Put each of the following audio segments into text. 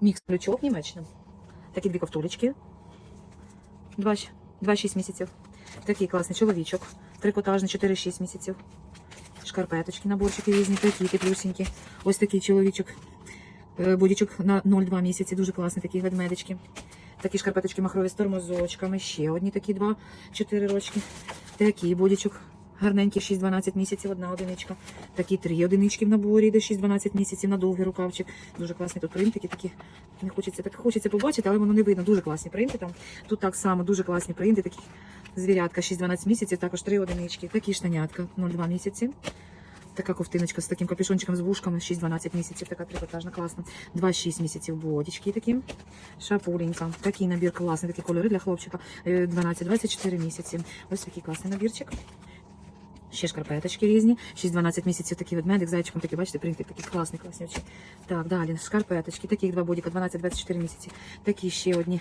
Мікс ключок Німеччина. Такі дві ковтулечки. 2-6 місяців. Такий класний чоловічок. Трикотажний 4-6 місяців. Шкарпеточки, наборчики різні, такі теплюсінькі. Ось такий чоловічок. Е, Бодічок на 0,2 місяці. Дуже класний такі ведмедички. Такі шкарпеточки махрові з тормозочками. Ще одні такі 2-4 рочки. Такий бодічок. Гарненький 6-12 місяців, одна одиничка. Такі три одинички в наборі, йде 6-12 місяців на довгий рукавчик. Дуже класний тут принтики такі. Не хочеться так хочеться побачити, але воно не видно. Дуже класні принти там. Тут так само дуже класні принти, такі звірятка 6-12 місяців, також три одинички. Такі штанятка 0,2 місяці. Така ковтиночка з таким капюшончиком з вушками, 6-12 місяців, така трикотажна, класна. 2-6 місяців бодічки такі. Шапуленька. Такий набір класний, такі кольори для хлопчика. Е, 12-24 місяці. Ось такий класний набірчик. Ще шкарпеточки різні. 6-12 місяців такий ведмедик, зайчиком такий, бачите, принтик такий класний, класні очі. Так, далі, шкарпеточки, таких два бодіка, 12-24 місяці. Такі ще одні.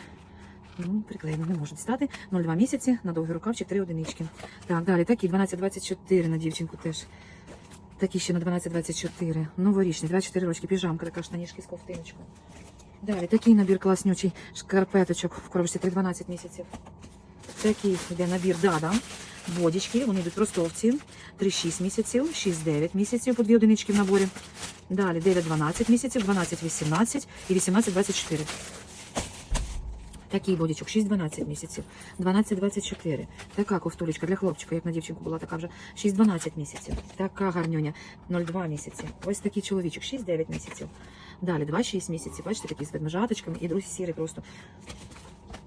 Ну, приклеєно, не можуть стати. 0,2 місяці, на довгий рукавчик, 3 одинички. Так, далі, такі 12-24 на дівчинку теж. Такі ще на 12-24. Новорічні, 24 рочки, піжамка, така штанішки з ковтиночкою. Далі, такий набір класнючий, шкарпеточок в коробці 3-12 місяців. Такий йде набір Дада. Бодічки, вони йдуть ростовці. 3-6 місяців, 6-9 місяців по дві одинички в наборі. Далі 9-12 місяців, 12-18 і 18-24. Такий бодічок, 6-12 місяців, 12-24. Така ковтулечка для хлопчика, як на дівчинку була така вже 6-12 місяців. Така гарнюня, 0,2 місяці. Ось такий чоловічок, 6-9 місяців. Далі 2-6 місяців. Бачите, такий з ведмежаточками і другий сірий просто.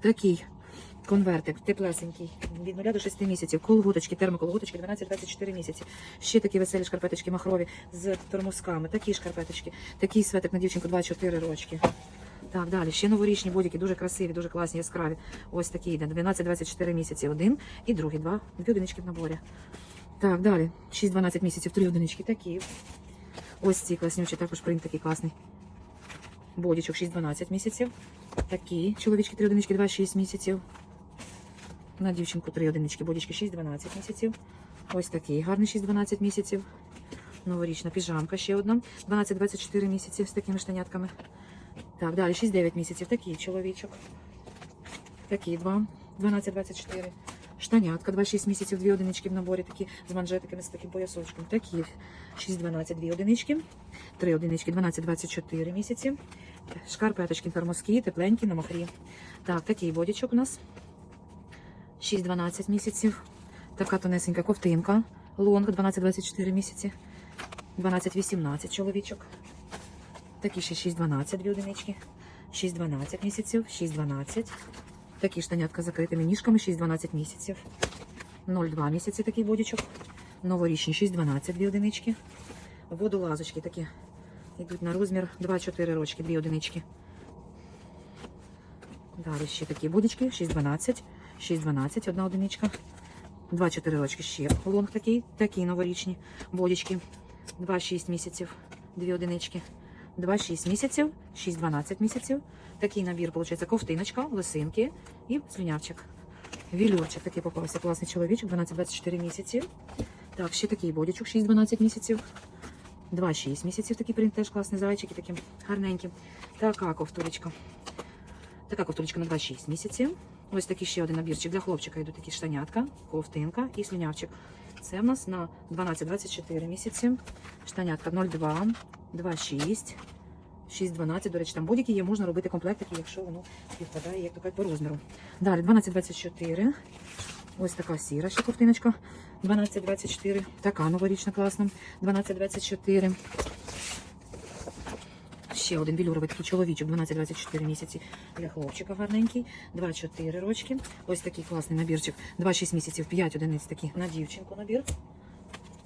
Такий конвертик, теплесенький, від 0 до 6 місяців. Колготочки, термоколготочки, 12-24 місяці. Ще такі веселі шкарпеточки махрові з тормозками. Такі шкарпеточки. Такий светик на дівчинку 2-4 рочки. Так, далі. Ще новорічні бодіки, дуже красиві, дуже класні, яскраві. Ось такі йде. 12-24 місяці один і другий, два. Дві одинички в наборі. Так, далі. 6-12 місяців, три одинички такі. Ось ці класнючі, також принт такий класний. Бодічок 6-12 місяців. Такі чоловічки 3 одинички, 2-6 місяців. На дівчинку 3 одинички, бодічки 6-12 місяців. Ось такий гарний 6-12 місяців. Новорічна піжамка ще одна. 12-24 місяці з такими штанятками. Так, далі 6-9 місяців. Такий чоловічок. Такі два. 12-24. Штанятка, 2-6 місяців, дві одинички в наборі, такі з манжетиками, з таким поясочком. Такі 6-12, дві одинички, три одинички, 12-24 місяці. Шкарпеточки термоски, тепленькі на махрі. Так, такий бодічок у нас. 6-12 місяців. Така тонесенька ковтинка. Лонг 12-24 місяці. 12-18 чоловічок. Такі ще 6-12, дві одинички. 6-12 місяців, 6-12. Такі штанятка з закритими ніжками, 6-12 місяців. 0,2 місяці такий бодічок. Новорічні 6-12, дві одинички. Водолазочки такі йдуть на розмір 2-4 рочки, дві одинички. Далі ще такі бодічки, 6-12, 6-12, одна одиничка. 2-4 рочки ще лонг такий, такі новорічні бодічки. 2-6 місяців, дві одинички. 2-6 місяців, 6-12 місяців. Такий набір, виходить, ковтиночка, лосинки і слюнявчик. Вілюрчик такий попався, класний чоловічок, 12-24 місяці. Так, ще такий бодічок, 6-12 місяців. 2-6 місяців такий принт, теж класний зайчик, такий гарненький. Така ковтулечка. Така ковтулечка на 2-6 місяців. Ось такий ще один набірчик для хлопчика. Йдуть такі штанятка, ковтинка і слюнявчик. Це в нас на 12-24 місяці. Штанятка 0,2, 2,6, 6,12. До речі, там будь-які є, можна робити комплектики, якщо воно співпадає, як то кажуть, по розміру. Далі 12,24. Ось така сіра ще ковтиночка. 12,24. Така новорічна класна. 12,24. Ще один білюровий такий чоловічок, 12-24 місяці для хлопчика гарненький, 2-4 рочки. Ось такий класний набірчик, 2-6 місяців, 5 одиниць такий на дівчинку набір.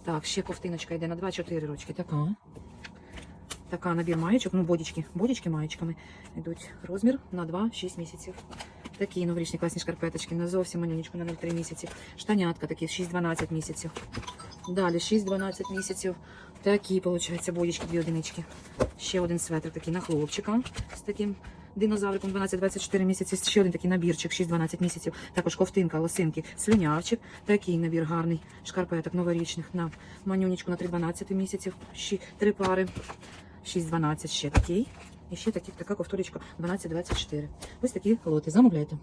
Так, ще ковтиночка йде на 2-4 рочки. Така. Така набір маєчок, ну бодічки, бодічки маєчками йдуть. Розмір на 2-6 місяців. Такі новорічні класні шкарпеточки, на зовсім манюнечку на 0,3 місяці. Штанятка такі 6-12 місяців. Далі 6-12 місяців. Такі, виходить, бодічки, дві одинички. Ще один светр такий на хлопчика з таким динозавриком 12-24 місяці. Ще один такий набірчик, 6-12 місяців. Також ковтинка, лосинки, слюнявчик. Такий набір гарний шкарпеток новорічних на манюнечку на 3-12 місяців. Ще три пари. 6-12 ще такий. І ще такі, така ковторочка 12-24. Ось такі лоти. Замовляйте.